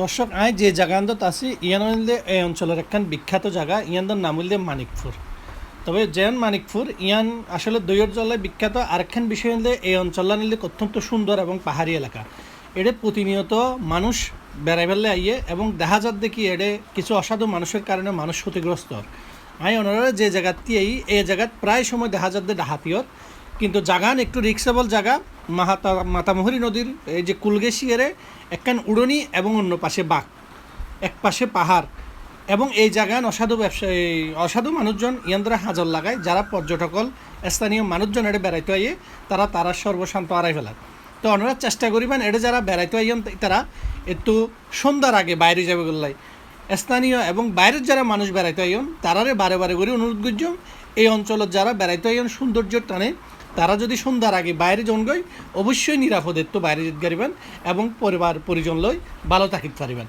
দর্শক আয় যে জায়গান্দত আছি, ইয়ান এই অঞ্চলের একখান বিখ্যাত জায়গা ইয়ানদের নাম হইলে মানিকপুর। তবে যেন মানিকপুর, ইয়ান আসলে দইয়ের জলে বিখ্যাত, আরেকখান বিষয় হইলে এই অঞ্চলটা নিলে অত্যন্ত সুন্দর এবং পাহাড়ি এলাকা। এটা প্রতিনিয়ত মানুষ বেড়াই বেড়লে আইয়ে এবং দেখা যাত দেখি এডে কিছু অসাধু মানুষের কারণে মানুষ ক্ষতিগ্রস্ত। আই ওনারা যে জায়গাতে এই এই জায়গাত প্রায় সময় দেখা যাত যে ডাহাতিয়র কিন্তু জাগান একটু রিক্সেবল জায়গা মাহাতা, মাতামহরি নদীর এই যে কুলগেশি এরে একখান উড়নি এবং অন্য পাশে বাঘ, এক পাশে পাহাড় এবং এই জায়গায় অসাধু ব্যবসায়ী অসাধু মানুষজন ইয়ান্দ্রা হাজর লাগায়, যারা পর্যটকল, স্থানীয় মানুষজন এটা বেড়াইতে আইয়ে, তারা তারা সর্বশান্ত আড়াই ফেলার তো ওনারা চেষ্টা করিবেন এটা যারা বেড়াইতে আইয়েন, তারা একটু সন্ধ্যার আগে বাইরে যাবে গল্লাই স্থানীয় এবং বাইরের যারা মানুষ বেড়াইতে আইন তারারে বারে বারে করে অনুরোধ করছম এই অঞ্চলত যারা বেড়াইতে আইন সৌন্দর্যের টানে, তারা যদি সন্ধ্যার আগে বাইরে জন গই, অবশ্যই নিরাপদে তো বাইরে যেতে পারিবেন এবং পরিবার, পরিজন লই ভালো থাকিতে পারিবেন।